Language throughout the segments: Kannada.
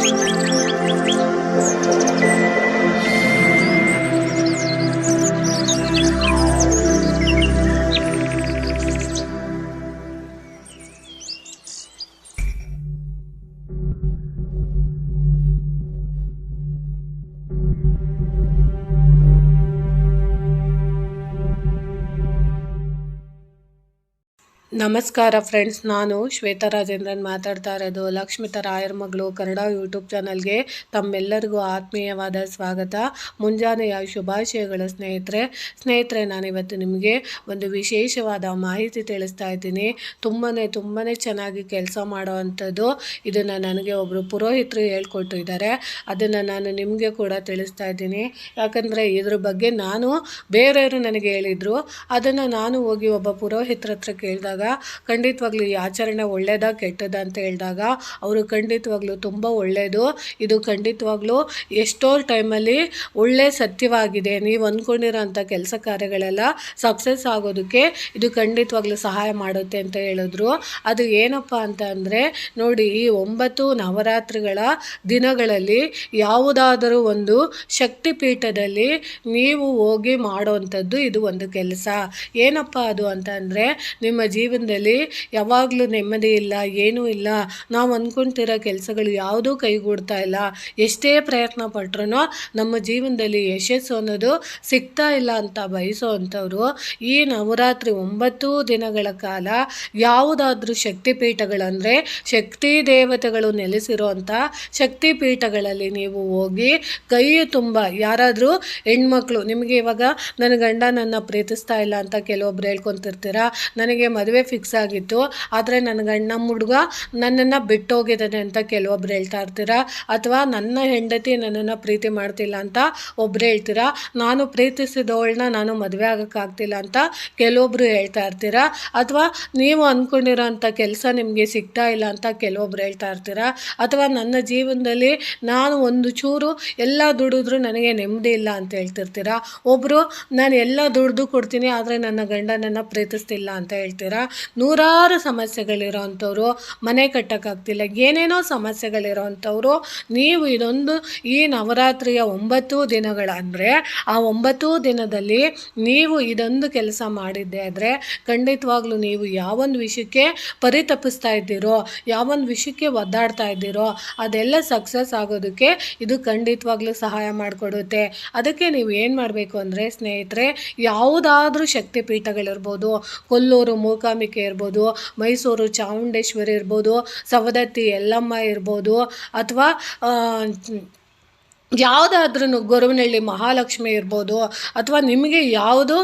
Música ನಮಸ್ಕಾರ ಫ್ರೆಂಡ್ಸ್, ನಾನು ಶ್ವೇತಾ ರಾಜೇಂದ್ರನ್ ಮಾತಾಡ್ತಾ ಇರೋದು. ಲಕ್ಷ್ಮಿತ ರಾಯರ್ ಮಗಳು ಕನ್ನಡ ಯೂಟ್ಯೂಬ್ ಚಾನಲ್ಗೆ ತಮ್ಮೆಲ್ಲರಿಗೂ ಆತ್ಮೀಯವಾದ ಸ್ವಾಗತ. ಮುಂಜಾನೆಯ ಶುಭಾಶಯಗಳ ಸ್ನೇಹಿತರೆ? ಸ್ನೇಹಿತರೆ, ನಾನಿವತ್ತು ನಿಮಗೆ ಒಂದು ವಿಶೇಷವಾದ ಮಾಹಿತಿ ತಿಳಿಸ್ತಾ ಇದ್ದೀನಿ. ತುಂಬಾ ತುಂಬಾ ಚೆನ್ನಾಗಿ ಕೆಲಸ ಮಾಡುವಂಥದ್ದು ಇದನ್ನು ನನಗೆ ಒಬ್ಬರು ಪುರೋಹಿತರು ಹೇಳ್ಕೊಟ್ಟಿದ್ದಾರೆ ಅದನ್ನು ನಾನು ನಿಮಗೆ ಕೂಡ ತಿಳಿಸ್ತಾ ಇದ್ದೀನಿ. ಯಾಕಂದರೆ ಇದ್ರ ಬಗ್ಗೆ ನಾನು ಬೇರೆಯವರು ನನಗೆ ಹೇಳಿದರು. ಅದನ್ನು ನಾನು ಹೋಗಿ ಒಬ್ಬ ಪುರೋಹಿತರ ಹತ್ರ ಕೇಳಿದಾಗ ಖಂಡಿತವಾಗ್ಲೂ ಈ ಆಚರಣೆ ಒಳ್ಳೇದಾ, ಕೆಟ್ಟದ ಅಂತ ಹೇಳಿದಾಗ ಅವರು ಖಂಡಿತವಾಗ್ಲೂ ತುಂಬ ಒಳ್ಳೆಯದು ಇದು ಖಂಡಿತವಾಗ್ಲೂ ಎಷ್ಟೋ ಟೈಮಲ್ಲಿ ಒಳ್ಳೆ ಸತ್ಯವಾಗಿದೆ. ನೀವು ಅಂದ್ಕೊಂಡಿರೋಂಥ ಕೆಲಸ ಕಾರ್ಯಗಳೆಲ್ಲ ಸಕ್ಸಸ್ ಆಗೋದಕ್ಕೆ ಇದು ಖಂಡಿತವಾಗ್ಲೂ ಸಹಾಯ ಮಾಡುತ್ತೆ ಅಂತ ಹೇಳಿದ್ರು. ಅದು ಏನಪ್ಪ ಅಂತ ನೋಡಿ ಈ ಒಂಬತ್ತು ನವರಾತ್ರಿಗಳ ದಿನಗಳಲ್ಲಿ ಯಾವುದಾದರೂ ಒಂದು ಶಕ್ತಿಪೀಠದಲ್ಲಿ ನೀವು ಹೋಗಿ ಮಾಡೋವಂಥದ್ದು ಇದು ಒಂದು ಕೆಲಸ. ಏನಪ್ಪ ಅದು ಅಂತ ನಿಮ್ಮ ಜೀವನದಲ್ಲಿ ಯಾವಾಗಲೂ ನೆಮ್ಮದಿ ಇಲ್ಲ, ಏನೂ ಇಲ್ಲ. ನಾವು ಅಂದ್ಕೊತಿರೋ ಕೆಲಸಗಳು ಯಾವುದೂ ಕೈಗೂಡ್ತಾ ಇಲ್ಲ. ಎಷ್ಟೇ ಪ್ರಯತ್ನ ಪಟ್ರೂ ನಮ್ಮ ಜೀವನದಲ್ಲಿ ಯಶಸ್ಸು ಅನ್ನೋದು ಸಿಗ್ತಾ ಇಲ್ಲ ಅಂತ ಬಯಸೋ ಅಂಥವ್ರು, ಈ ನವರಾತ್ರಿ ಒಂಬತ್ತು ದಿನಗಳ ಕಾಲ ಯಾವುದಾದ್ರೂ ಶಕ್ತಿಪೀಠಗಳಂದರೆ ಶಕ್ತಿ ದೇವತೆಗಳು ನೆಲೆಸಿರುವಂಥ ಶಕ್ತಿಪೀಠಗಳಲ್ಲಿ ನೀವು ಹೋಗಿ ಕೈ ತುಂಬ, ಯಾರಾದರೂ ಹೆಣ್ಮಕ್ಳು, ನಿಮಗೆ ಇವಾಗ ನನ್ನ ಗಂಡ ನನ್ನ ಪ್ರೀತಿಸ್ತಾ ಇಲ್ಲ ಅಂತ ಕೆಲವೊಬ್ರು ಹೇಳ್ಕೊತಿರ್ತೀರ, ನನಗೆ ಮದುವೆ ಫಿಕ್ಸ್ ಆಗಿತ್ತು. ಆದರೆ ನನ್ನ ಗಂಡ ನಮ್ಮ ಹುಡುಗ ನನ್ನನ್ನು ಬಿಟ್ಟೋಗಿದ್ದಾನೆ ಅಂತ ಕೆಲವೊಬ್ರು ಹೇಳ್ತಾ ಇರ್ತೀರಾ? ಅಥವಾ ನನ್ನ ಹೆಂಡತಿ ನನ್ನನ್ನು ಪ್ರೀತಿ ಮಾಡ್ತಿಲ್ಲ ಅಂತ ಒಬ್ರು ಹೇಳ್ತೀರಾ? ನಾನು ಪ್ರೀತಿಸಿದವಳನ್ನ ನಾನು ಮದುವೆ ಆಗೋಕ್ಕಾಗ್ತಿಲ್ಲ ಅಂತ ಕೆಲವೊಬ್ರು ಹೇಳ್ತಾ ಇರ್ತೀರಾ? ಅಥವಾ ನೀವು ಅಂದ್ಕೊಂಡಿರೋ ಕೆಲಸ ನಿಮಗೆ ಸಿಗ್ತಾ ಇಲ್ಲ ಅಂತ ಕೆಲವೊಬ್ರು ಹೇಳ್ತಾ ಇರ್ತೀರಾ? ಅಥವಾ ನನ್ನ ಜೀವನದಲ್ಲಿ ನಾನು ಒಂದು ಚೂರು ಎಲ್ಲ ದುಡಿದ್ರು ನನಗೆ ನೆಮ್ಮದಿ ಇಲ್ಲ ಅಂತ ಹೇಳ್ತಿರ್ತೀರ? ಒಬ್ಬರು ನಾನು ಎಲ್ಲ ದುಡ್ದು ಕೊಡ್ತೀನಿ, ಆದರೆ ನನ್ನ ಗಂಡ ನನ್ನ ಪ್ರೀತಿಸ್ತಿಲ್ಲ ಅಂತ ಹೇಳ್ತೀರಾ? ನೂರಾರು ಸಮಸ್ಯೆಗಳಿರೋ ಅಂಥವ್ರು ಮನೆ ಕಟ್ಟೋಕ್ಕಾಗ್ತಿಲ್ಲ, ಏನೇನೋ ಸಮಸ್ಯೆಗಳಿರೋ ಅಂಥವ್ರು ನೀವು ಇದೊಂದು ಈ ನವರಾತ್ರಿಯ ಒಂಬತ್ತು ದಿನಗಳಂದರೆ, ಆ ಒಂಬತ್ತು ದಿನದಲ್ಲಿ ನೀವು ಇದೊಂದು ಕೆಲಸ ಮಾಡಿದ್ದೆ ಆದರೆ, ಖಂಡಿತವಾಗ್ಲೂ ನೀವು ಯಾವೊಂದು ವಿಷಯಕ್ಕೆ ಪರಿತಪಿಸ್ತಾ ಇದ್ದೀರೋ, ಯಾವೊಂದು ವಿಷಯಕ್ಕೆ ಒದ್ದಾಡ್ತಾ ಇದ್ದೀರೋ, ಅದೆಲ್ಲ ಸಕ್ಸಸ್ ಆಗೋದಕ್ಕೆ ಇದು ಖಂಡಿತವಾಗ್ಲೂ ಸಹಾಯ ಮಾಡಿಕೊಡುತ್ತೆ. ಅದಕ್ಕೆ ನೀವು ಏನು ಮಾಡಬೇಕು ಅಂದರೆ, ಸ್ನೇಹಿತರೆ, ಯಾವುದಾದ್ರೂ ಶಕ್ತಿಪೀಠಗಳಿರ್ಬೋದು, ಕೊಲ್ಲೂರು ಮೂಕಾಂಬಿಕೆ ಇರ್ಬೋದು ಮೈಸೂರು ಚಾಮುಂಡೇಶ್ವರಿ ಇರ್ಬೋದು ಸವದತ್ತಿ ಯಲ್ಲಮ್ಮ ಇರ್ಬೋದು ಅಥವಾ ಯಾವುದಾದ್ರೂ ಗೊರವನಹಳ್ಳಿ ಮಹಾಲಕ್ಷ್ಮಿ ಇರ್ಬೋದು ಅಥವಾ ನಿಮಗೆ ಯಾವುದು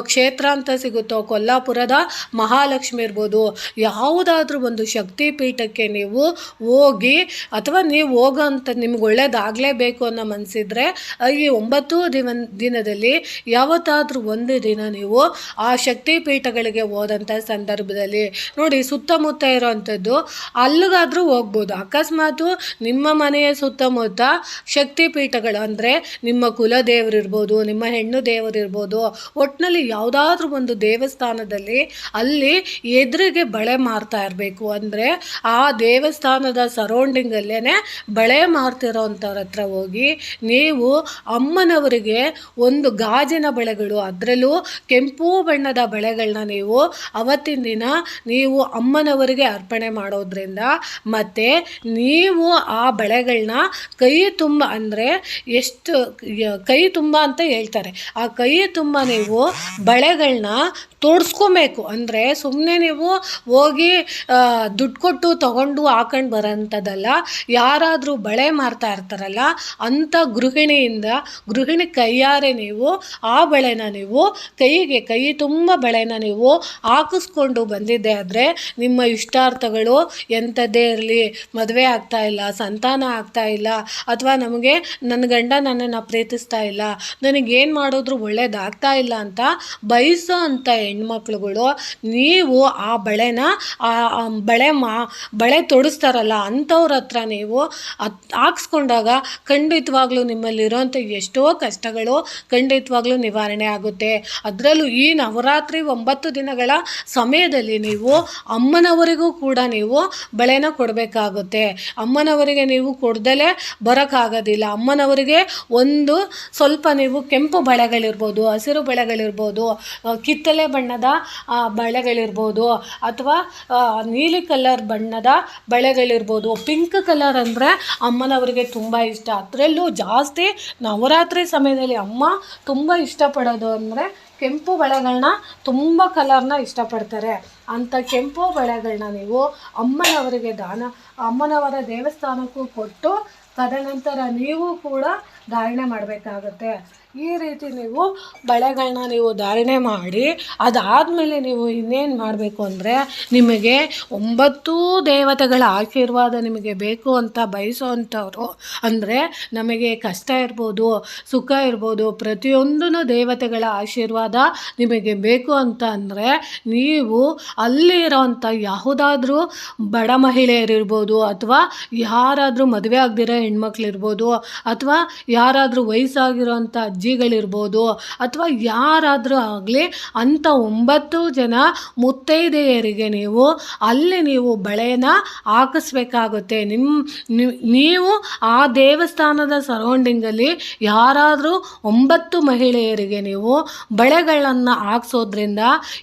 ಕ್ಷೇತ್ರ ಅಂತ ಸಿಗುತ್ತೋ ಕೊಲ್ಲಾಪುರದ ಮಹಾಲಕ್ಷ್ಮಿ ಇರ್ಬೋದು, ಯಾವುದಾದ್ರೂ ಒಂದು ಶಕ್ತಿ ಪೀಠಕ್ಕೆ ನೀವು ಹೋಗಿ ಅಥವಾ ನೀವು ಹೋಗೋಂಥ ನಿಮ್ಗೆ ಒಳ್ಳೇದಾಗಲೇಬೇಕು ಅನ್ನೋ ಮನಸ್ಸಿದ್ರೆ ಈ ಒಂಬತ್ತು ದಿನ ದಿನದಲ್ಲಿ ಯಾವತ್ತಾದರೂ ಒಂದು ದಿನ ನೀವು ಆ ಶಕ್ತಿ ಪೀಠಗಳಿಗೆ ಹೋದಂಥ ಸಂದರ್ಭದಲ್ಲಿ ನೋಡಿ ಸುತ್ತಮುತ್ತ ಇರೋವಂಥದ್ದು ಅಲ್ಲಿಗಾದರೂ ಹೋಗ್ಬೋದು. ಅಕಸ್ಮಾತು ನಿಮ್ಮ ಮನೆಯ ಸುತ್ತಮುತ್ತ ಶಕ್ತಿ ಪೀಠಗಳು ಅಂದರೆ ನಿಮ್ಮ ಕುಲ ದೇವರಿರ್ಬೋದು ನಿಮ್ಮ ಹೆಣ್ಣು ದೇವರಿರ್ಬೋದು ಒಟ್ಟಿನಲ್ಲಿ ಯಾವುದಾದ್ರೂ ಒಂದು ದೇವಸ್ಥಾನದಲ್ಲಿ ಅಲ್ಲಿ ಎದುರಿಗೆ ಬಳೆ ಮಾರ್ತಾ ಇರಬೇಕು. ಅಂದರೆ ಆ ದೇವಸ್ಥಾನದ ಸರೌಂಡಿಂಗಲ್ಲೇ ಬಳೆ ಮಾರ್ತಿರೋ ಅಂಥವ್ರ ಹತ್ರ ಹೋಗಿ ನೀವು ಅಮ್ಮನವರಿಗೆ ಒಂದು ಗಾಜಿನ ಬಳೆಗಳು, ಅದರಲ್ಲೂ ಕೆಂಪು ಬಣ್ಣದ ಬಳೆಗಳನ್ನ ನೀವು ಅವತ್ತಿನ ದಿನ ನೀವು ಅಮ್ಮನವರಿಗೆ ಅರ್ಪಣೆ ಮಾಡೋದ್ರಿಂದ ಮತ್ತು ನೀವು ಆ ಬಳೆಗಳನ್ನ ಕೈ ತುಂಬ ಅಂದರೆ ಎಷ್ಟು ಕೈ ತುಂಬ ಅಂತ ಹೇಳ್ತಾರೆ. ಆ ಕೈ ತುಂಬ ನೀವು ಬಳೆಗಳನ್ನ ತೋಡಿಸ್ಕೊಬೇಕು. ಅಂದರೆ ಸುಮ್ಮನೆ ನೀವು ಹೋಗಿ ದುಡ್ಡು ಕೊಟ್ಟು ತಗೊಂಡು ಹಾಕೊಂಡು ಬರೋಂಥದ್ದಲ್ಲ. ಯಾರಾದರೂ ಬಳೆ ಮಾರ್ತಾ ಇರ್ತಾರಲ್ಲ ಅಂಥ ಗೃಹಿಣಿಯಿಂದ, ಗೃಹಿಣಿ ಕೈಯಾರೆ ನೀವು ಆ ಬಳೆನ ನೀವು ಕೈಗೆ, ಕೈ ತುಂಬ ಬಳೆನ ನೀವು ಹಾಕಿಸ್ಕೊಂಡು ಬಂದಿದ್ದೆ ಆದರೆ ನಿಮ್ಮ ಇಷ್ಟಾರ್ಥಗಳು ಎಂಥದ್ದೇ ಇರಲಿ, ಮದುವೆ ಆಗ್ತಾ ಇಲ್ಲ, ಸಂತಾನ ಆಗ್ತಾ ಇಲ್ಲ, ಅಥವಾ ನಮಗೆ ನನ್ನ ಗಂಡ ನನ್ನನ್ನು ಪ್ರೀತಿಸ್ತಾ ಇಲ್ಲ. ನನಗೇನು ಮಾಡಿದ್ರು ಒಳ್ಳೇದಾಗ್ತಾ ಇಲ್ಲ ಅಂತ ಬಯಸೋ ಅಂಥ ಹೆಣ್ಮಕ್ಳುಗಳು, ನೀವು ಆ ಬಳೆನ, ಆ ಬಳೆ ಮಾ, ಬಳೆ ತೊಡಿಸ್ತಾರಲ್ಲ ಅಂಥವ್ರ ಹತ್ರ ನೀವು ಅದು ಹಾಕ್ಸ್ಕೊಂಡಾಗ ಖಂಡಿತವಾಗ್ಲೂ ನಿಮ್ಮಲ್ಲಿರೋಂಥ ಎಷ್ಟೋ ಕಷ್ಟಗಳು ಖಂಡಿತವಾಗ್ಲೂ ನಿವಾರಣೆ ಆಗುತ್ತೆ. ಅದರಲ್ಲೂ ಈ ನವರಾತ್ರಿ ಒಂಬತ್ತು ದಿನಗಳ ಸಮಯದಲ್ಲಿ ನೀವು ಅಮ್ಮನವರಿಗೂ ಕೂಡ ನೀವು ಬಳೆನ ಕೊಡಬೇಕಾಗುತ್ತೆ. ಅಮ್ಮನವರಿಗೆ ನೀವು ಕೊಡ್ದಲೇ ಬರೋಕ್ಕಾಗೋದಿಲ್ಲ. ಅಮ್ಮನವರಿಗೆ ಒಂದು ಸ್ವಲ್ಪ ನೀವು ಕೆಂಪು ಬಳೆಗಳಿರ್ಬೋದು, ಹಸಿರು ಬಳೆಗಳಿರ್ಬೋದು ಕಿತ್ತಳೆ ಬಣ್ಣದ ಬಳೆಗಳಿರ್ಬೋದು ಅಥವಾ ನೀಲಿ ಕಲರ್ ಬಣ್ಣದ ಬಳೆಗಳಿರ್ಬೋದು. ಪಿಂಕ್ ಕಲರ್ ಅಂದರೆ ಅಮ್ಮನವರಿಗೆ ತುಂಬ ಇಷ್ಟ. ಅದರಲ್ಲೂ ಜಾಸ್ತಿ ನವರಾತ್ರಿ ಸಮಯದಲ್ಲಿ ಅಮ್ಮ ತುಂಬ ಇಷ್ಟಪಡೋದು ಅಂದರೆ ಕೆಂಪು ಬಳೆಗಳನ್ನ ತುಂಬ ಕಲರ್ನ ಇಷ್ಟಪಡ್ತಾರೆ. ಅಂಥ ಕೆಂಪು ಬಳೆಗಳನ್ನ ನೀವು ಅಮ್ಮನವರಿಗೆ ದಾನ, ಅಮ್ಮನವರ ದೇವಸ್ಥಾನಕ್ಕೂ ಕೊಟ್ಟು ತದನಂತರ ನೀವು ಕೂಡ ಧಾರಣೆ ಮಾಡಬೇಕಾಗತ್ತೆ. ಈ ರೀತಿ ನೀವು ಬಳೆಗಳನ್ನ ನೀವು ಧಾರಣೆ ಮಾಡಿ, ಅದಾದಮೇಲೆ ನೀವು ಇನ್ನೇನು ಮಾಡಬೇಕು ಅಂದರೆ ನಿಮಗೆ ಒಂಬತ್ತು ದೇವತೆಗಳ ಆಶೀರ್ವಾದ ನಿಮಗೆ ಬೇಕು ಅಂತ ಬಯಸೋವಂಥವ್ರು. ಅಂದರೆ ನಮಗೆ ಕಷ್ಟ ಇರ್ಬೋದು, ಸುಖ ಇರ್ಬೋದು ಪ್ರತಿಯೊಂದೂ ದೇವತೆಗಳ ಆಶೀರ್ವಾದ ನಿಮಗೆ ಬೇಕು ಅಂತ ಅಂದರೆ ನೀವು ಅಲ್ಲಿ ಇರೋವಂಥ ಯಾವುದಾದ್ರೂ ಬಡ ಮಹಿಳೆಯರಿರ್ಬೋದು, ಅಥವಾ ಯಾರಾದರೂ ಮದುವೆ ಆಗದಿರೋ ಹೆಣ್ಮಕ್ಳಿರ್ಬೋದು, ಅಥವಾ ಯಾರಾದರೂ ವಯಸ್ಸಾಗಿರೋಂಥ ಅಜ್ಜಿಗಳಿರ್ಬೋದು ಅಥವಾ ಯಾರಾದರೂ ಆಗಲಿ ಅಂಥ ಒಂಬತ್ತು ಜನ ಮುತ್ತೈದೆಯರಿಗೆ ನೀವು ಅಲ್ಲಿ ನೀವು ಬಳೆನ ಹಾಕಿಸ್ಬೇಕಾಗುತ್ತೆ. ನಿಮ್ಮ ನೀವು- ಆ ದೇವಸ್ಥಾನದ ಸರೌಂಡಿಂಗಲ್ಲಿ ಯಾರಾದರೂ ಒಂಬತ್ತು ಮಹಿಳೆಯರಿಗೆ ನೀವು ಬಳೆಗಳನ್ನು ಹಾಕ್ಸೋದ್ರಿಂದ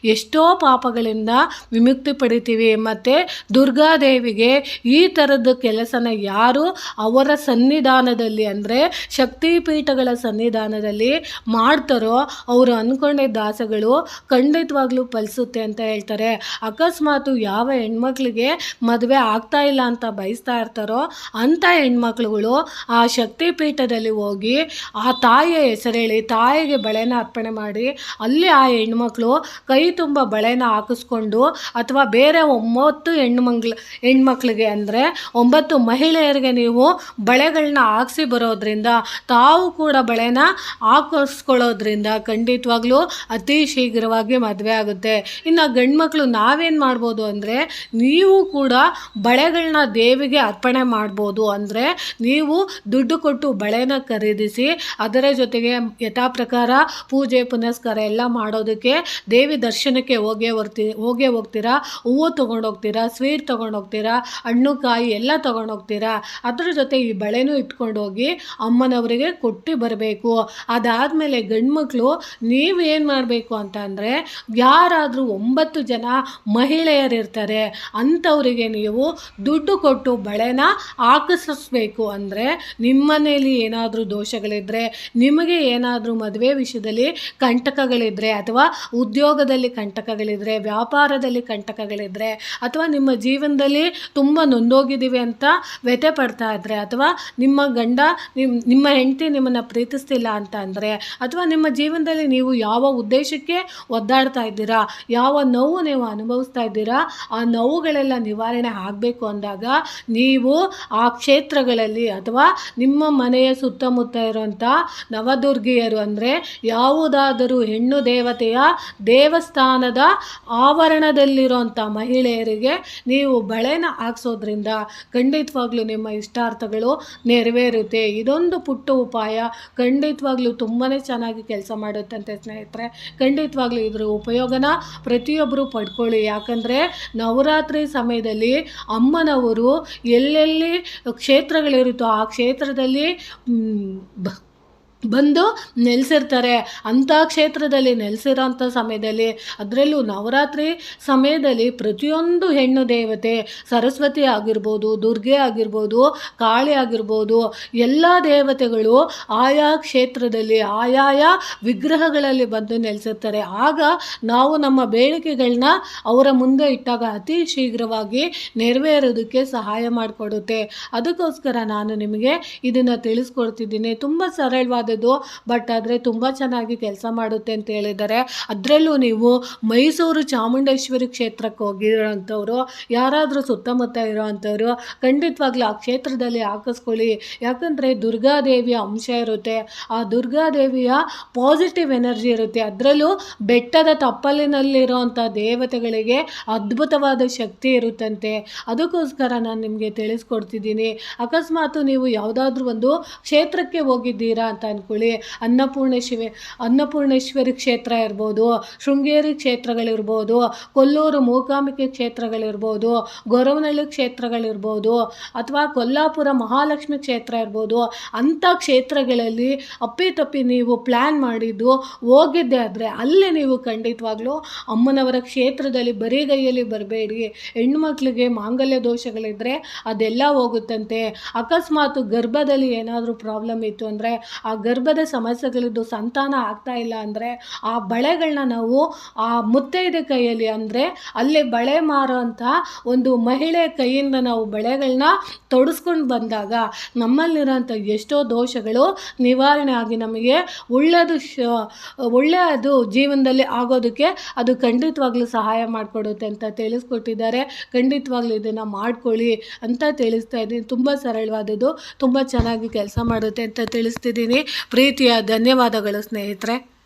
ಎಷ್ಟೋ ಪಾಪಗಳಿಂದ ವಿಮುಕ್ತಿ ಪಡಿತೀವಿ. ಮತ್ತು ದುರ್ಗಾದೇವಿಗೆ ಈ ಥರದ ಕೆಲಸನ ಯಾರು ಅವರ ಸನ್ನಿಧಾನದಲ್ಲಿ ಅಂದರೆ ಶಕ್ತಿಪೀಠಗಳ ಸನ್ನಿಧಾನದಲ್ಲಿ ಮಾಡ್ತಾರೋ ಅವರು ಅಂದ್ಕೊಂಡಿದ್ದ ದಾಸಗಳು ಖಂಡಿತವಾಗ್ಲೂ ಫಲಿಸುತ್ತೆ ಅಂತ ಹೇಳ್ತಾರೆ. ಅಕಸ್ಮಾತು ಯಾವ ಹೆಣ್ಮಕ್ಳಿಗೆ ಮದುವೆ ಆಗ್ತಾ ಇಲ್ಲ ಅಂತ ಬಯಸ್ತಾ ಇರ್ತಾರೋ ಅಂಥ ಹೆಣ್ಮಕ್ಳುಗಳು ಆ ಶಕ್ತಿಪೀಠದಲ್ಲಿ ಹೋಗಿ ಆ ತಾಯಿಯ ಹೆಸರೇಳಿ, ತಾಯಿಗೆ ಬಳೆನ ಅರ್ಪಣೆ ಮಾಡಿ ಅಲ್ಲಿ ಆ ಹೆಣ್ಮಕ್ಳು ಕೈ ತುಂಬ ಬಳೆನ ಹಾಕಿಸ್ಕೊಂಡು ಅಥವಾ ಬೇರೆ ಒಂಬತ್ತು ಹೆಣ್ಮಂಗ್ಳ, ಹೆಣ್ಮಕ್ಳಿಗೆ ಅಂದರೆ ಒಂಬತ್ತು ಮಹಿಳೆಯರಿಗೆ ನೀವು ಬಳೆಗಳನ್ನ ಹಾಕ್ಸಿ ಬರೋದ್ರಿಂದ ತಾವು ಕೂಡ ಬಳೆನ ಹಾಕಿಸ್ಕೊಳ್ಳೋದ್ರಿಂದ ಖಂಡಿತವಾಗ್ಲೂ ಅತಿ ಶೀಘ್ರವಾಗಿ ಮದುವೆ ಆಗುತ್ತೆ. ಇನ್ನು ಗಂಡ್ಮಕ್ಳು ನಾವೇನು ಮಾಡ್ಬೋದು ಅಂದರೆ ನೀವು ಕೂಡ ಬಳೆಗಳನ್ನ ದೇವಿಗೆ ಅರ್ಪಣೆ ಮಾಡ್ಬೋದು ಅಂದರೆ ನೀವು ದುಡ್ಡು ಕೊಟ್ಟು ಬಳೆನ ಖರೀದಿಸಿ ಅದರ ಜೊತೆಗೆ ಯಥಾ ಪ್ರಕಾರ ಪೂಜೆ, ಪುನಸ್ಕಾರ ಎಲ್ಲ ಮಾಡೋದಕ್ಕೆ ದೇವಿ ದರ್ಶನಕ್ಕೆ ಹೋಗೇ ಬರ್ತಿ ಹೋಗೇ ಹೋಗ್ತೀರಾ? ಹೂವು ತೊಗೊಂಡೋಗ್ತೀರಾ? ಸ್ವೀಟ್ ತೊಗೊಂಡೋಗ್ತೀರಾ? ಹಣ್ಣು, ಕಾಯಿ ಎಲ್ಲ ತೊಗೊಂಡೋಗ್ತೀರಾ? ಅದರ ಜೊತೆ ಈ ಬಳೆನೂ ಇಟ್ಕೊಂಡು ಹೋಗಿ ಅಮ್ಮನವರಿಗೆ ಕೊಟ್ಟು ಬರಬೇಕು. ಅದಾದಮೇಲೆ ಗಂಡ್ಮಕ್ಳು ನೀವು ಏನು ಮಾಡಬೇಕು ಅಂತ ಅಂದರೆ ಯಾರಾದರೂ ಒಂಬತ್ತು ಜನ ಮಹಿಳೆಯರಿರ್ತಾರೆ, ಅಂಥವರಿಗೆ ನೀವು ದುಡ್ಡು ಕೊಟ್ಟು ಬಳೆನ ಆಕರ್ಷಿಸ್ಬೇಕು ಅಂದರೆ ಮನೆಯಲ್ಲಿ ಏನಾದರೂ ದೋಷಗಳಿದ್ದರೆ ನಿಮಗೆ ಏನಾದರೂ ಮದುವೆ ವಿಷಯದಲ್ಲಿ ಕಂಟಕಗಳಿದ್ದರೆ ಅಥವಾ ಉದ್ಯೋಗದಲ್ಲಿ ಕಂಟಕಗಳಿದ್ದರೆ ವ್ಯಾಪಾರದಲ್ಲಿ ಕಂಟಕಗಳಿದ್ದರೆ ಅಥವಾ ನಿಮ್ಮ ಜೀವನದಲ್ಲಿ ತುಂಬ ನೊಂದೋಗಿದ್ದೀವಿ ಅಂತ ವ್ಯಥೆ ಪಡ್ತಾ ಇದ್ದರೆ ಅಥವಾ ನಿಮ್ಮ ಗಂಡ ನಿಮ್ಮ ಹೆಂಡತಿ ನಿಮ್ಮನ್ನು ಪ್ರೀತಿಸ್ತಿಲ್ಲ ಅಂತ ಅಂದರೆ ಅಥವಾ ನಿಮ್ಮ ಜೀವನದಲ್ಲಿ ನೀವು ಯಾವ ಉದ್ದೇಶಕ್ಕೆ ಒದ್ದಾಡ್ತಾ ಇದ್ದೀರಾ, ಯಾವ ನೋವು ನೀವು ಅನುಭವಿಸ್ತಾ ಇದ್ದೀರಾ, ಆ ನೋವುಗಳೆಲ್ಲ ನಿವಾರಣೆ ಆಗಬೇಕು ಅಂದಾಗ ನೀವು ಆ ಕ್ಷೇತ್ರಗಳಲ್ಲಿ ಅಥವಾ ನಿಮ್ಮ ಮನೆಯ ಸುತ್ತಮುತ್ತ ಇರುವಂಥ ನವದುರ್ಗಿಯರು ಅಂದರೆ ಯಾವುದಾದರೂ ಹೆಣ್ಣು ದೇವತೆಯ ದೇವಸ್ಥಾನದ ಆವರಣದಲ್ಲಿರುವಂಥ ಮಹಿಳೆಯರಿಗೆ ನೀವು ಬಳೆನ ಹಾಕ್ಸೋದ್ರಿಂದ ಖಂಡಿತವಾಗ್ಲೂ ನಿಮ್ಮ ಇಷ್ಟಾರ್ಥಗಳು ನೆರವೇರುತ್ತೆ. ಇದೊಂದು ಪುಟ್ಟ ಉಪಾಯ, ಖಂಡಿತವಾಗ್ಲೂ ತುಂಬಾ ಚೆನ್ನಾಗಿ ಕೆಲಸ ಮಾಡುತ್ತಂತೆ ಸ್ನೇಹಿತರೆ. ಖಂಡಿತವಾಗ್ಲೂ ಇದ್ರ ಉಪಯೋಗನ ಪ್ರತಿಯೊಬ್ಬರು ಪಡ್ಕೊಳ್ಳಿ. ಯಾಕಂದರೆ ನವರಾತ್ರಿ ಸಮಯದಲ್ಲಿ ಅಮ್ಮನವರು ಎಲ್ಲೆಲ್ಲಿ ಕ್ಷೇತ್ರಗಳಿರುತ್ತೋ ಆ ಕ್ಷೇತ್ರದಲ್ಲಿ ಬಂದು ನೆಲೆಸಿರ್ತಾರೆ. ಅಂಥ ಕ್ಷೇತ್ರದಲ್ಲಿ ನೆಲೆಸಿರೋಂಥ ಸಮಯದಲ್ಲಿ ಅದರಲ್ಲೂ ನವರಾತ್ರಿ ಸಮಯದಲ್ಲಿ ಪ್ರತಿಯೊಂದು ಹೆಣ್ಣು ದೇವತೆ ಸರಸ್ವತಿ ಆಗಿರ್ಬೋದು, ದುರ್ಗೆ ಆಗಿರ್ಬೋದು, ಕಾಳಿ ಆಗಿರ್ಬೋದು, ಎಲ್ಲ ದೇವತೆಗಳು ಆಯಾ ಕ್ಷೇತ್ರದಲ್ಲಿ, ಆಯಾಯ ವಿಗ್ರಹಗಳಲ್ಲಿ ಬಂದು ನೆಲೆಸಿರ್ತಾರೆ. ಆಗ ನಾವು ನಮ್ಮ ಬೇಡಿಕೆಗಳನ್ನ ಅವರ ಮುಂದೆ ಇಟ್ಟಾಗ ಅತಿ ಶೀಘ್ರವಾಗಿ ನೆರವೇರೋದಕ್ಕೆ ಸಹಾಯ ಮಾಡಿಕೊಡುತ್ತೆ. ಅದಕ್ಕೋಸ್ಕರ ನಾನು ನಿಮಗೆ ಇದನ್ನು ತಿಳಿಸ್ಕೊಡ್ತಿದ್ದೀನಿ. ತುಂಬ ಸರಳವಾದ ಬಟ್ ಆದರೆ ತುಂಬ ಚೆನ್ನಾಗಿ ಕೆಲಸ ಮಾಡುತ್ತೆ ಅಂತ ಹೇಳಿದ್ದಾರೆ. ಅದರಲ್ಲೂ ನೀವು ಮೈಸೂರು ಚಾಮುಂಡೇಶ್ವರಿ ಕ್ಷೇತ್ರಕ್ಕೆ ಹೋಗಿರೋಂಥವ್ರು, ಯಾರಾದರೂ ಸುತ್ತಮುತ್ತ ಇರೋವಂಥವ್ರು ಖಂಡಿತವಾಗ್ಲೂ ಆ ಕ್ಷೇತ್ರದಲ್ಲಿ ಹಾಕಿಸ್ಕೊಳ್ಳಿ. ಯಾಕಂದರೆ ದುರ್ಗಾದೇವಿಯ ಅಂಶ ಇರುತ್ತೆ. ಆ ದುರ್ಗಾದೇವಿಯ ಪಾಸಿಟಿವ್ ಎನರ್ಜಿ ಇರುತ್ತೆ. ಅದರಲ್ಲೂ ಬೆಟ್ಟದ ತಪ್ಪಲಿನಲ್ಲಿರುವಂಥ ದೇವತೆಗಳಿಗೆ ಅದ್ಭುತವಾದ ಶಕ್ತಿ ಇರುತ್ತಂತೆ. ಅದಕ್ಕೋಸ್ಕರ ನಾನು ನಿಮಗೆ ತಿಳಿಸ್ಕೊಡ್ತಿದ್ದೀನಿ. ಅಕಸ್ಮಾತ್ ನೀವು ಯಾವುದಾದ್ರೂ ಒಂದು ಕ್ಷೇತ್ರಕ್ಕೆ ಹೋಗಿದ್ದೀರಾ ಅಂತ ಅಂದ್ಕೊಳ್ಳಿ ಅನ್ನಪೂರ್ಣೇಶ್ವರಿ ಅನ್ನಪೂರ್ಣೇಶ್ವರಿ ಕ್ಷೇತ್ರ ಇರ್ಬೋದು, ಶೃಂಗೇರಿ ಕ್ಷೇತ್ರಗಳಿರ್ಬೋದು, ಕೊಲ್ಲೂರು ಮೂಕಾಂಬಿಕೆ ಕ್ಷೇತ್ರಗಳಿರ್ಬೋದು ಗೊರವನಹಳ್ಳಿ ಕ್ಷೇತ್ರಗಳಿರ್ಬೋದು, ಅಥವಾ ಕೊಲ್ಲಾಪುರ ಮಹಾಲಕ್ಷ್ಮಿ ಕ್ಷೇತ್ರ ಇರ್ಬೋದು, ಅಂಥ ಕ್ಷೇತ್ರಗಳಲ್ಲಿ ಅಪ್ಪಿತಪ್ಪಿ ನೀವು ಪ್ಲ್ಯಾನ್ ಮಾಡಿದ್ದು ಹೋಗಿದ್ದೆ ಆದರೆ ಅಲ್ಲೇ ನೀವು ಖಂಡಿತವಾಗ್ಲೂ ಅಮ್ಮನವರ ಕ್ಷೇತ್ರದಲ್ಲಿ ಬರೀಗೈಯಲ್ಲಿ ಬರಬೇಡಿ. ಹೆಣ್ಮಕ್ಳಿಗೆ ಮಾಂಗಲ್ಯ ದೋಷಗಳಿದ್ದರೆ ಅದೆಲ್ಲ ಹೋಗುತ್ತಂತೆ. ಅಕಸ್ಮಾತ್ ಗರ್ಭದಲ್ಲಿ ಏನಾದರೂ ಪ್ರಾಬ್ಲಮ್ ಇತ್ತು ಅಂದರೆ ಆ ಗರ್ಭದ ಸಮಸ್ಯೆಗಳಿದ್ದು ಸಂತಾನ ಆಗ್ತಾ ಇಲ್ಲ ಅಂದರೆ ಆ ಬಳೆಗಳನ್ನ ನಾವು ಆ ಮುತ್ತೈದೆ ಕೈಯಲ್ಲಿ ಅಂದರೆ ಅಲ್ಲಿ ಬಳೆ ಮಾರುವಂಥ ಒಂದು ಮಹಿಳೆ ಕೈಯಿಂದ ನಾವು ಬಳೆಗಳನ್ನ ತೊಡಸ್ಕೊಂಡು ಬಂದಾಗ ನಮ್ಮಲ್ಲಿರೋಂಥ ಎಷ್ಟೋ ದೋಷಗಳು ನಿವಾರಣೆ ಆಗಿ ನಮಗೆ ಒಳ್ಳೆಯದು ಶ, ಒಳ್ಳೆಯದು ಜೀವನದಲ್ಲಿ ಆಗೋದಕ್ಕೆ ಅದು ಖಂಡಿತವಾಗ್ಲೂ ಸಹಾಯ ಮಾಡಿಕೊಡುತ್ತೆ ಅಂತ ತಿಳಿಸ್ಕೊಟ್ಟಿದ್ದಾರೆ. ಖಂಡಿತವಾಗ್ಲೂ ಇದನ್ನು ಮಾಡ್ಕೊಳ್ಳಿ ಅಂತ ತಿಳಿಸ್ತಾ ಇದ್ದೀನಿ. ತುಂಬ ಸರಳವಾದದ್ದು, ತುಂಬ ಚೆನ್ನಾಗಿ ಕೆಲಸ ಮಾಡುತ್ತೆ ಅಂತ ತಿಳಿಸ್ತಿದ್ದೀನಿ. ಪ್ರೀತಿಯ ಧನ್ಯವಾದಗಳು ಸ್ನೇಹಿತರೆ.